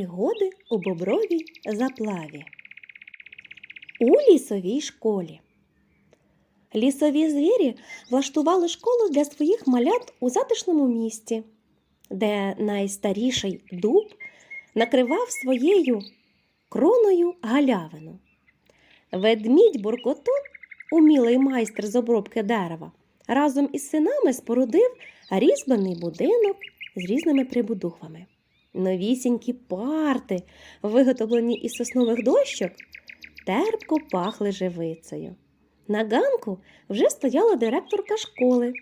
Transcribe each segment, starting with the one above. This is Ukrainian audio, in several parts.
Пригоди у бобровій заплаві. У лісовій школі. Лісові звірі влаштували школу для своїх малят у затишному місті, де найстаріший дуб накривав своєю кроною галявину. Ведмідь Буркотун, умілий майстер з обробки дерева, разом із синами спорудив різьбаний будинок з різними прибудовами. Новісінькі парти, виготовлені із соснових дощок, терпко пахли живицею. На ганку вже стояла директорка школи,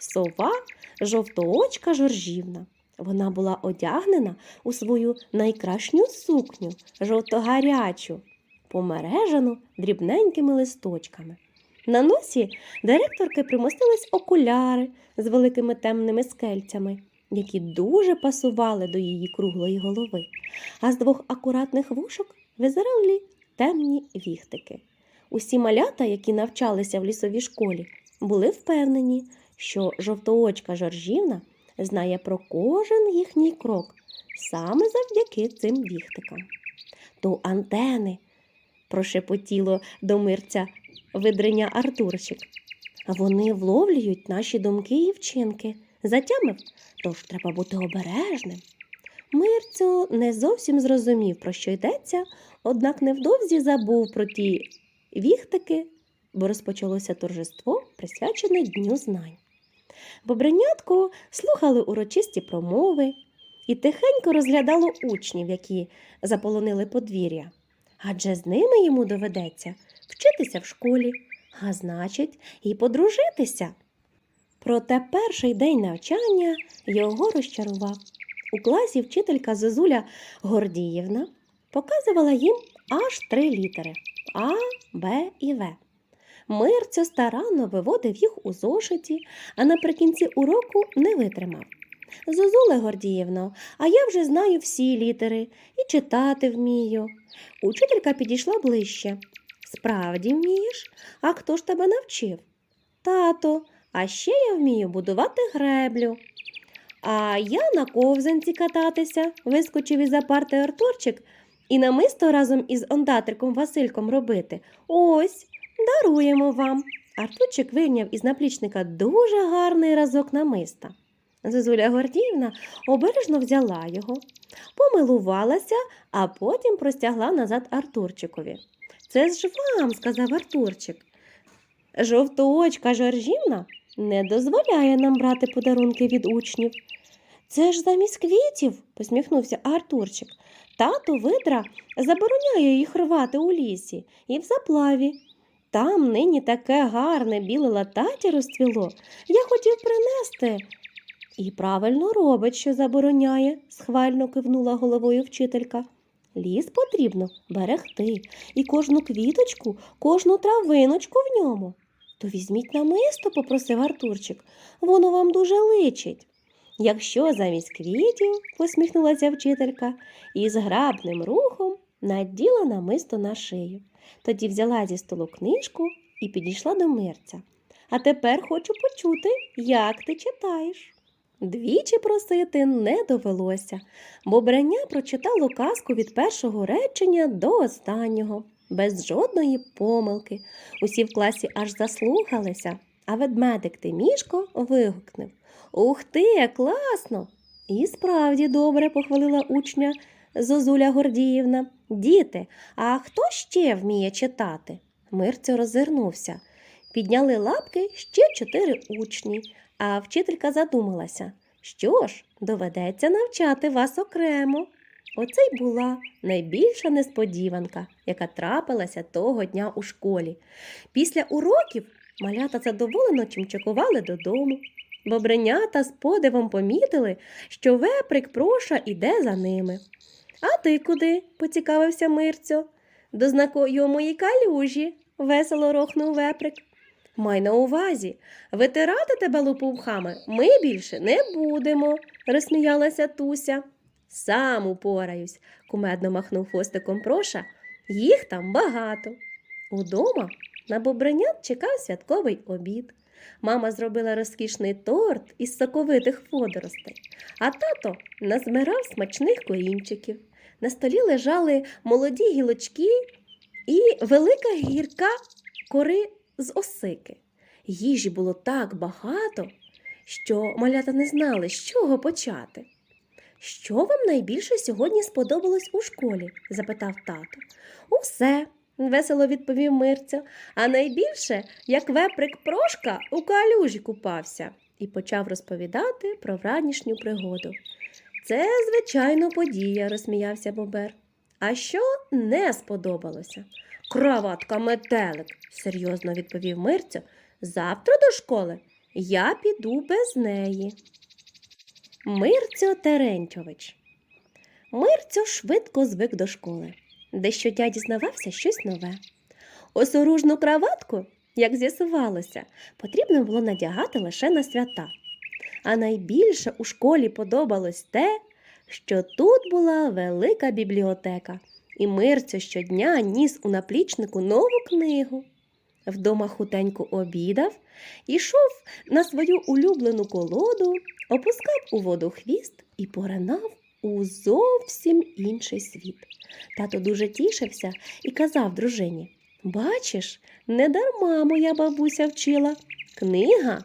сова жовтоочка Жоржівна. Вона була одягнена у свою найкращу сукню, жовтогарячу, помережену дрібненькими листочками. На носі директорки примостились окуляри з великими темними скельцями, які дуже пасували до її круглої голови, а з двох акуратних вушок визирали темні віхтики. Усі малята, які навчалися в лісовій школі, були впевнені, що жовтоочка Жоржівна знає про кожен їхній крок саме завдяки цим віхтикам. То антени, прошепотіло до мирця видрення Артурчик. Вони вловлюють наші думки і вчинки. Затямив, тож треба бути обережним. Мирцю не зовсім зрозумів, про що йдеться, однак невдовзі забув про ті віхтики, бо розпочалося торжество, присвячене Дню знань. Бобринятко слухали урочисті промови і тихенько розглядало учнів, які заполонили подвір'я. Адже з ними йому доведеться вчитися в школі, а значить, і подружитися. Проте перший день навчання його розчарував. У класі вчителька Зозуля Гордіївна показувала їм аж три літери А, Б і В. Мирцю старанно виводив їх у зошиті, а наприкінці уроку не витримав. Зозуле Гордіївно, а я вже знаю всі літери і читати вмію. Учителька підійшла ближче. Справді вмієш? А хто ж тебе навчив? Тато, а ще я вмію будувати греблю. А я на ковзанці кататися, вискочив із за парти Артурчик і намисто разом із ондатриком Васильком робити. Ось, даруємо вам. Артурчик вийняв із наплічника дуже гарний разок намиста. Зозуля Гордіївна обережно взяла його, помилувалася, а потім простягла назад Артурчикові. Це ж вам, сказав Артурчик. Жовтоочка Жоржівна не дозволяє нам брати подарунки від учнів. Це ж замість квітів, посміхнувся Артурчик. Тато видра забороняє їх рвати у лісі і в заплаві. Там нині таке гарне біле латаття розцвіло. Я хотів принести. І правильно робить, що забороняє, схвально кивнула головою вчителька. Ліс потрібно берегти, і кожну квіточку, кожну травиночку в ньому. То візьміть намисто, попросив Артурчик, воно вам дуже личить. Якщо замість квітів, посміхнулася вчителька, і з грабним рухом наділа намисто на шию. Тоді взяла зі столу книжку і підійшла до мирця. А тепер хочу почути, як ти читаєш. Двічі просити не довелося, бо брання прочитало казку від першого речення до останнього, без жодної помилки. Усі в класі аж заслухалися, а ведмедик Тимішко вигукнув Ух ти, класно! І справді добре похвалила учня Зозуля Гордіївна. Діти, а хто ще вміє читати? Мирцю роззирнувся. Підняли лапки ще чотири учні, а вчителька задумалася. Що ж, доведеться навчати вас окремо. Оце й була найбільша несподіванка, яка трапилася того дня у школі. Після уроків малята задоволено чимчакували додому. Бобренята з подивом помітили, що веприк проша іде за ними. А ти куди? поцікавився Мирцьо. До знакомої калюжі, весело рохнув веприк. Май на увазі, витирати тебе лопухами ми більше не будемо, розсміялася Туся. Сам упораюсь, кумедно махнув хвостиком проша. Їх там багато. Удома на бобренят чекав святковий обід. Мама зробила розкішний торт із соковитих водоростей, а тато назмирав смачних корінчиків. На столі лежали молоді гілочки і велика гірка кори з осики. Їжі було так багато, що малята не знали, з чого почати. Що вам найбільше сьогодні сподобалось у школі? запитав тато. Усе, весело відповів Мирця. А найбільше, як веприк прошка у калюжі купався, і почав розповідати про вранішню пригоду. Це, звичайно, подія, розсміявся Бобер. А що не сподобалося? Краватка метелик, серйозно відповів Мирця. Завтра до школи я піду без неї. Мирцьо Терентьович. Мирцьо швидко звик до школи, де щодня дізнавався щось нове. Осоружну краватку, як з'ясувалося, потрібно було надягати лише на свята. А найбільше у школі подобалось те, що тут була велика бібліотека, і Мирцьо щодня ніс у наплічнику нову книгу. Вдома хутенько обідав, ішов на свою улюблену колоду, опускав у воду хвіст і поринав у зовсім інший світ. Тато дуже тішився і казав дружині: Бачиш, не дарма моя бабуся вчила. Книга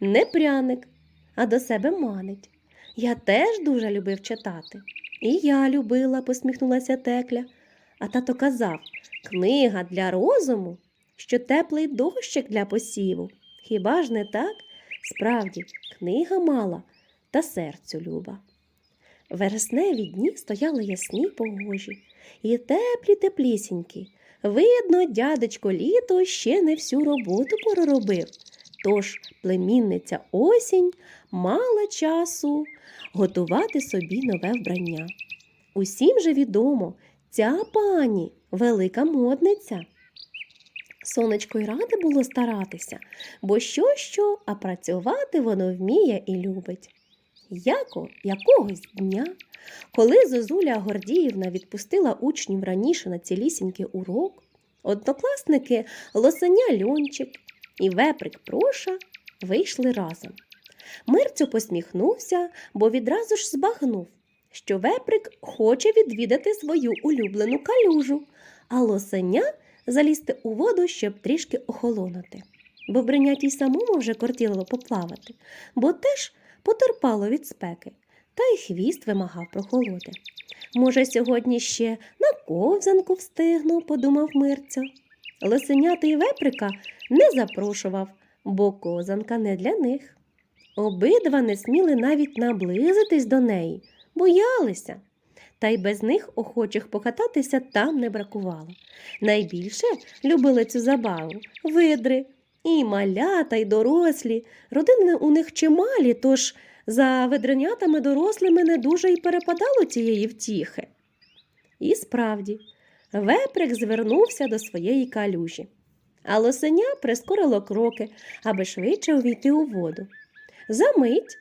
не пряник, а до себе манить. Я теж дуже любив читати. І я любила, посміхнулася текля. А тато казав книга для розуму, що теплий дощик для посіву. Хіба ж не так? Справді, книга мала та серцю люба. Вересневі дні стояли ясні погожі, і теплі теплісінькі. Видно, дядечко літо ще не всю роботу проробив. Тож племінниця осінь мала часу готувати собі нове вбрання. Усім же відомо, ця пані велика модниця. Сонечко й раде було старатися, бо що що, а працювати воно вміє і любить. Яко якогось дня, коли Зозуля Гордіївна відпустила учнів раніше на цілісінький урок, однокласники Лосеня Льончик і Веприк Проша вийшли разом. Мирцю посміхнувся, бо відразу ж збагнув, що Веприк хоче відвідати свою улюблену калюжу, а лосеня залізти у воду, щоб трішки охолонути. Бобриняті й самому вже кортіло поплавати, бо теж потерпало від спеки, та й хвіст вимагав прохолоди. Може, сьогодні ще на ковзанку встигну, подумав Мирця. Й веприка не запрошував, бо козанка не для них. Обидва не сміли навіть наблизитись до неї, боялися. Та й без них охочих покататися там не бракувало. Найбільше любили цю забаву видри, і малята, й дорослі. Родини у них чималі, тож за ведренятами дорослими не дуже й перепадало цієї втіхи. І справді, веприк звернувся до своєї калюжі, а лосеня прискорило кроки, аби швидше увійти у воду. Замить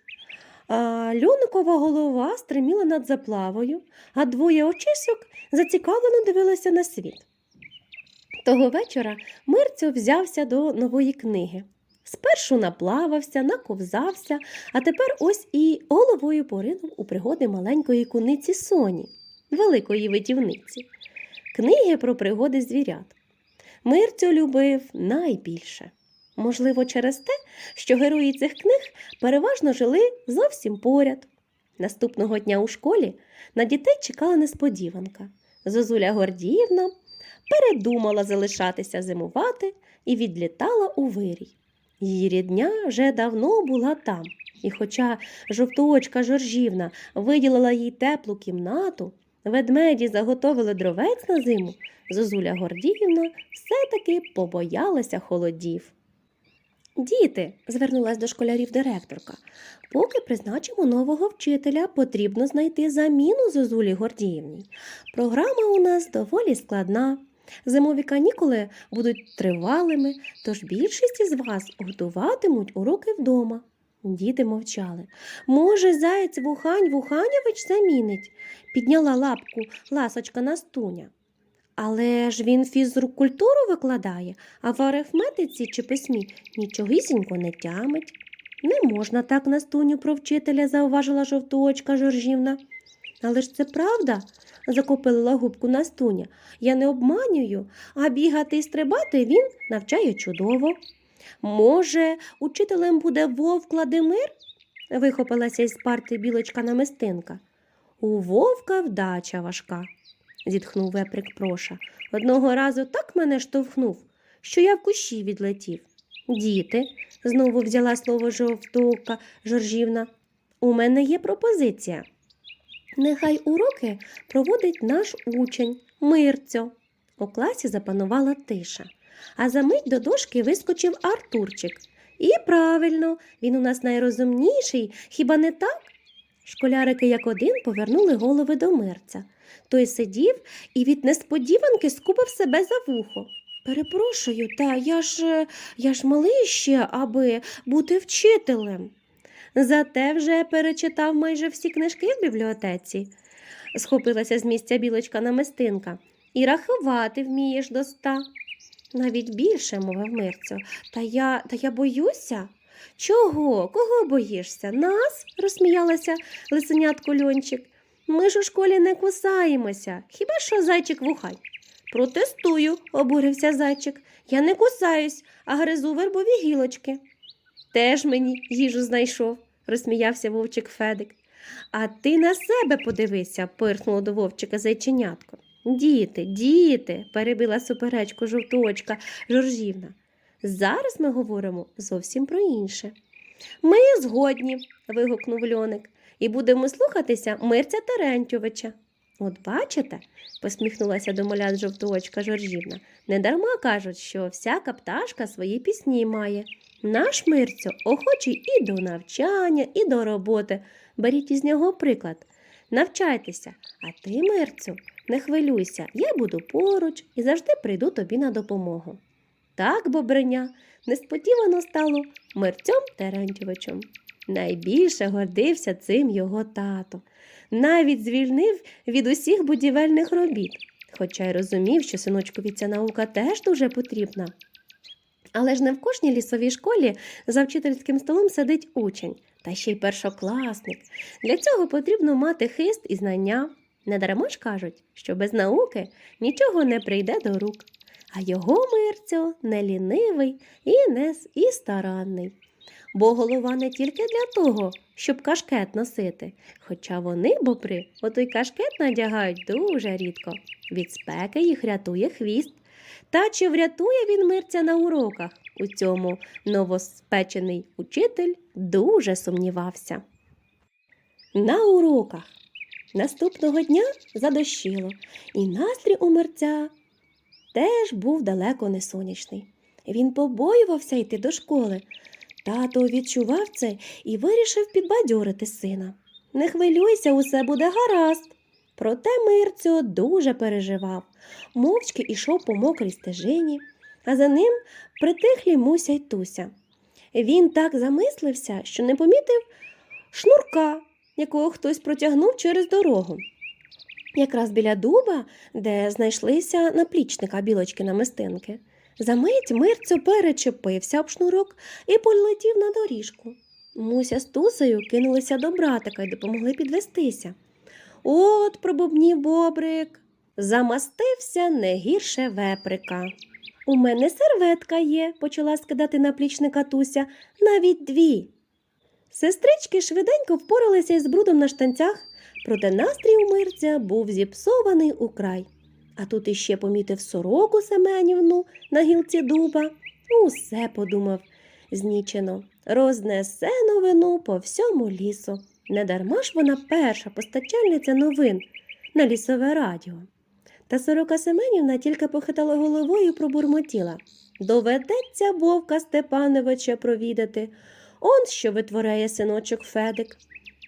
а, льоникова голова стриміла над заплавою, а двоє очисок зацікавлено дивилися на світ. Того вечора Мирцьо взявся до нової книги. Спершу наплавався, наковзався, а тепер ось і головою поринув у пригоди маленької куниці Соні, великої витівниці, книги про пригоди звірят. Мирцьо любив найбільше. Можливо, через те, що герої цих книг переважно жили зовсім поряд. Наступного дня у школі на дітей чекала несподіванка. Зозуля Гордіївна передумала залишатися зимувати і відлітала у вирій. Її рідня вже давно була там, і хоча жовтоочка Жоржівна виділила їй теплу кімнату, ведмеді заготовили дровець на зиму, Зозуля Гордіївна все-таки побоялася холодів. Діти, звернулась до школярів директорка, поки призначимо нового вчителя, потрібно знайти заміну Зозулі Гордіївні. Програма у нас доволі складна. Зимові канікули будуть тривалими, тож більшість із вас готуватимуть уроки вдома. Діти мовчали. Може, заєць Вухань Вуханєвич замінить, підняла лапку ласочка Настуня. Але ж він фізкультуру викладає, а в арифметиці чи письмі нічогісінько не тямить. Не можна так Настуню про вчителя, зауважила жовтоочка Жоржівна. Але ж це правда, закопилила губку Настуня. Я не обманюю, а бігати і стрибати він навчає чудово. Може, учителем буде Вовк Владимир? вихопилася із парти білочка намистинка. У вовка вдача важка, зітхнув веприк Проша. Одного разу так мене штовхнув, що я в кущі відлетів. Діти, знову взяла слово жовтока Жоржівна, у мене є пропозиція. Нехай уроки проводить наш учень Мирцьо. У класі запанувала тиша, а за мить до дошки вискочив Артурчик. І правильно, він у нас найрозумніший, хіба не так? Школярики як один повернули голови до мирця. Той сидів і від несподіванки скупив себе за вухо. Перепрошую, та я ж е, я ж малий ще, аби бути вчителем. Зате вже перечитав майже всі книжки в бібліотеці, схопилася з місця білочка намистинка. І рахувати вмієш до ста. Навіть більше, мовив Мирцю. Та я, та я боюся. Чого? Кого боїшся? Нас? розсміялася лисенятко Льончик. Ми ж у школі не кусаємося. Хіба що зайчик вухань? Протестую, обурився зайчик. Я не кусаюсь, а гризу вербові гілочки. Теж мені їжу знайшов, розсміявся вовчик Федик. А ти на себе подивися, пирхнуло до вовчика зайченятко. Діти, діти, перебила суперечку жовточка Жоржівна. Зараз ми говоримо зовсім про інше. Ми згодні, вигукнув льоник, і будемо слухатися Мирця Терентьовича. От бачите, посміхнулася до малят жовточка Жоржівна. Недарма кажуть, що всяка пташка свої пісні має. Наш Мирцю охочий і до навчання, і до роботи. Беріть із нього приклад. Навчайтеся, а ти, Мирцю, не хвилюйся, я буду поруч і завжди прийду тобі на допомогу. Так, бобриня, несподівано стало Мирцем Терентьовичем. Найбільше гордився цим його тато. Навіть звільнив від усіх будівельних робіт, хоча й розумів, що синочкові ця наука теж дуже потрібна. Але ж не в кожній лісовій школі за вчительським столом сидить учень, та ще й першокласник. Для цього потрібно мати хист і знання. Недарма ж кажуть, що без науки нічого не прийде до рук. А його мирцю не лінивий і не і старанний. Бо голова не тільки для того, щоб кашкет носити, хоча вони, бобри, отой кашкет надягають дуже рідко. Від спеки їх рятує хвіст. Та чи врятує він мирця на уроках? У цьому новоспечений учитель дуже сумнівався. На уроках. Наступного дня задощило, і настрій у мерця теж був далеко не сонячний. Він побоювався йти до школи. Тато відчував це і вирішив підбадьорити сина. Не хвилюйся, усе буде гаразд. Проте Мирцю дуже переживав, мовчки ішов по мокрій стежині, а за ним притихлі Муся й Туся. Він так замислився, що не помітив шнурка, якого хтось протягнув через дорогу. Якраз біля дуба, де знайшлися наплічника білочки намистинки. Замить Мирцю перечепився об шнурок і полетів на доріжку. Муся з Тусею кинулися до братика і допомогли підвестися. От, пробубнів бобрик, замастився не гірше веприка. У мене серветка є, почала скидати наплічника Туся, навіть дві. Сестрички швиденько впоралися із брудом на штанцях, проте настрій у мирця був зіпсований украй. А тут іще помітив сороку Семенівну на гілці дуба. Усе подумав знічено, рознесе новину по всьому лісу. Недарма ж вона перша постачальниця новин на лісове радіо. Та сорока Семенівна тільки похитала головою пробурмотіла. Доведеться вовка Степановича провідати. Он що витворяє синочок Федик.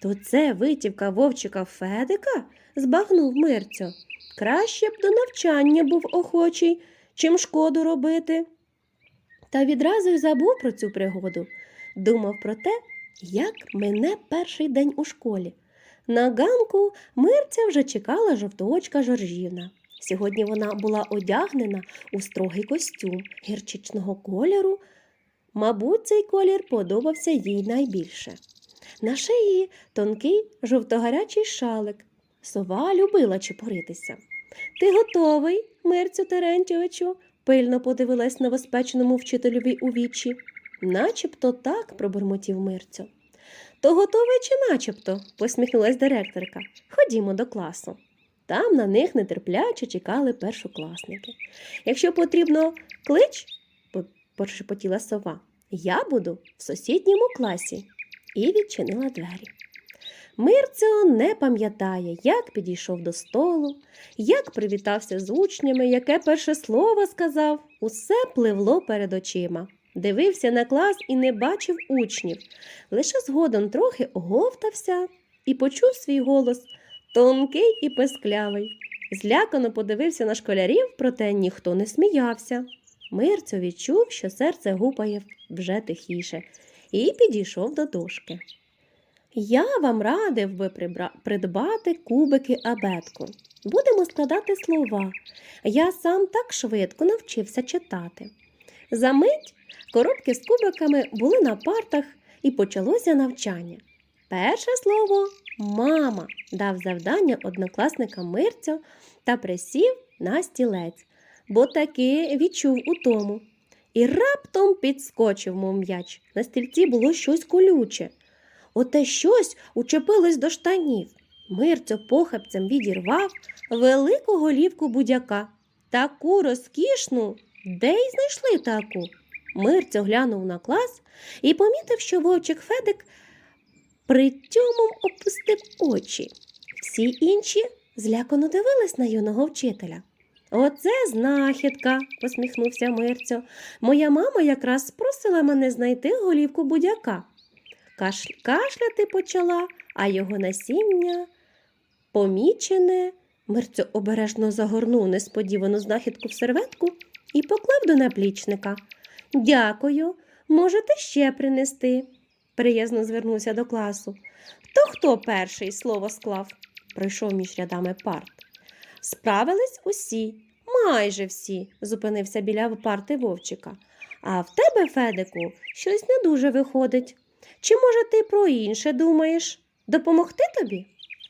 То це витівка вовчика Федика? збагнув Мирцю. Краще б до навчання був охочий, чим шкоду робити. Та відразу й забув про цю пригоду. Думав про те, як мине перший день у школі. На ганку Мирця вже чекала жовтоочка Жоржівна. Сьогодні вона була одягнена у строгий костюм гірчичного кольору. Мабуть, цей колір подобався їй найбільше. На шиї тонкий жовтогарячий шалик Сова любила чепуритися. Ти готовий, Мирцю Терентьовичу? пильно подивилась новоспеченому вчителеві у вічі. Начебто так, пробурмотів Мирцю. То готовий чи начебто? посміхнулась директорка. Ходімо до класу. Там на них нетерпляче чекали першокласники. Якщо потрібно клич, по- прошепотіла сова, я буду в сусідньому класі і відчинила двері. Мирцо не пам'ятає, як підійшов до столу, як привітався з учнями, яке перше слово сказав, усе пливло перед очима. Дивився на клас і не бачив учнів. Лише згодом трохи оговтався і почув свій голос тонкий і песклявий. Злякано подивився на школярів, проте ніхто не сміявся. Мирцю відчув, що серце гупає вже тихіше, і підійшов до дошки. Я вам радив би придбати кубики абетку. Будемо складати слова. Я сам так швидко навчився читати. За мить коробки з кубиками були на партах і почалося навчання. Перше слово мама дав завдання однокласникам Мирцю та присів на стілець, бо таки відчув утому. І раптом підскочив, мов м'яч. На стільці було щось колюче. Оте щось учепилось до штанів. Мирцьо похапцем відірвав велику голівку будяка. Таку розкішну, де й знайшли таку. Мирцьо глянув на клас і помітив, що вовчик Федик притьомом опустив очі. Всі інші злякано дивились на юного вчителя. Оце знахідка, посміхнувся Мирцьо. Моя мама якраз просила мене знайти голівку будяка. Каш... Кашляти почала, а його насіння помічене. Мирцьо обережно загорнув несподівану знахідку в серветку і поклав до наплічника. Дякую, можете ще принести, приязно звернувся до класу. То хто перший слово склав? пройшов між рядами парт. Справились усі, майже всі, зупинився біля парти вовчика. А в тебе, Федику, щось не дуже виходить. Чи, може, ти про інше думаєш? Допомогти тобі?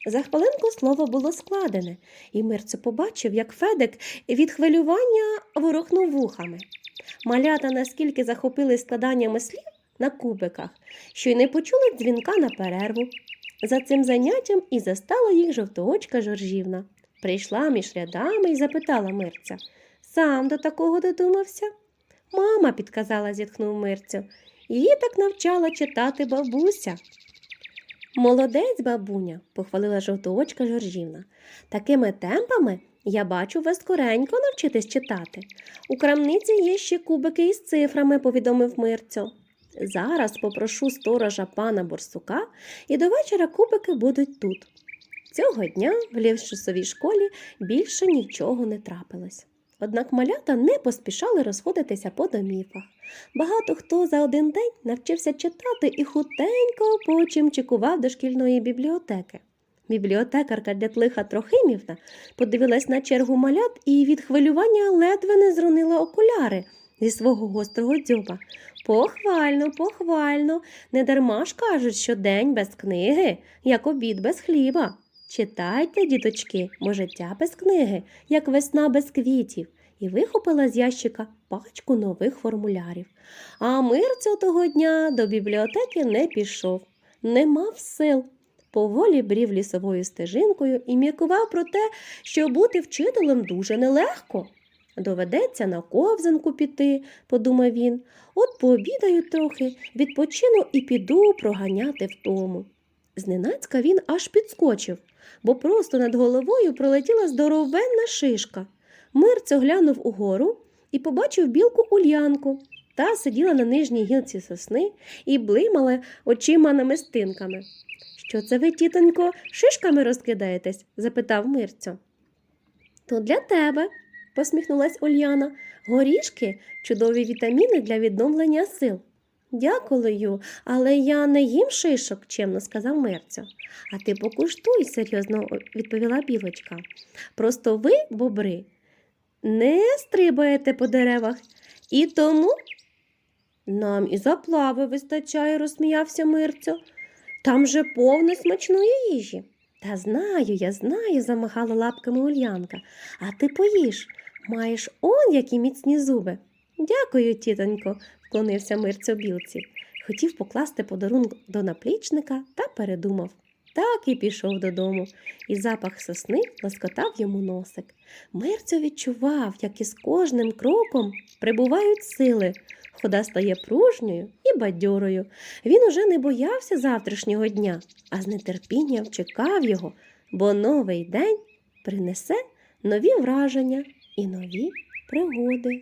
За хвилинку слово було складене, і Мирце побачив, як Федик від хвилювання ворухнув вухами. Малята наскільки захопились складаннями слів на кубиках, що й не почули дзвінка на перерву. За цим заняттям і застала їх жовтоочка Жоржівна. Прийшла між рядами і запитала Мирця. Сам до такого додумався? Мама, підказала, зітхнув Мирцю. Її так навчала читати бабуся. Молодець, бабуня, похвалила жовтоочка Жоржівна. Такими темпами я бачу вас скоренько навчитись читати. У крамниці є ще кубики із цифрами, повідомив Мирцю. Зараз попрошу сторожа пана Борсука, і до вечора кубики будуть тут. Цього дня в лівчасовій школі більше нічого не трапилось. Однак малята не поспішали розходитися по домівках. Багато хто за один день навчився читати і хутенько потім чекував до шкільної бібліотеки. Бібліотекарка Дятлиха Трохимівна подивилась на чергу малят і від хвилювання ледве не зронила окуляри зі свого гострого дзьоба. Похвально, похвально, не дарма ж кажуть, що день без книги, як обід без хліба. Читайте, діточки, бо життя без книги, як весна без квітів, і вихопила з ящика пачку нових формулярів. А Мирця того дня до бібліотеки не пішов, не мав сил. Поволі брів лісовою стежинкою і міркував про те, що бути вчителем дуже нелегко. Доведеться на ковзанку піти, подумав він. От пообідаю трохи, відпочину і піду проганяти втому. Зненацька він аж підскочив, бо просто над головою пролетіла здоровенна шишка. Мирцо глянув угору і побачив білку ульянку. Та сиділа на нижній гілці сосни і блимала очима намистинками. Що це ви, тітонько, шишками розкидаєтесь? запитав Мирцю. То для тебе, посміхнулась Ульяна. Горішки чудові вітаміни для відновлення сил. Дякую, але я не їм шишок, чемно сказав Мерцю. А ти покуштуй, серйозно відповіла білочка. Просто ви, бобри, не стрибаєте по деревах, і тому нам і заплави вистачає, розсміявся Мирцю. Там же повно смачної їжі. Та знаю, я знаю, замахала лапками Ульянка. А ти поїж, маєш он які міцні зуби. Дякую, тітонько, вклонився Мирцю білці. Хотів покласти подарунок до наплічника та передумав. Так і пішов додому, і запах сосни лоскотав йому носик. Мирцю відчував, як із кожним кроком прибувають сили. Хода стає пружньою і бадьорою. Він уже не боявся завтрашнього дня, а з нетерпінням чекав його, бо новий день принесе нові враження і нові пригоди.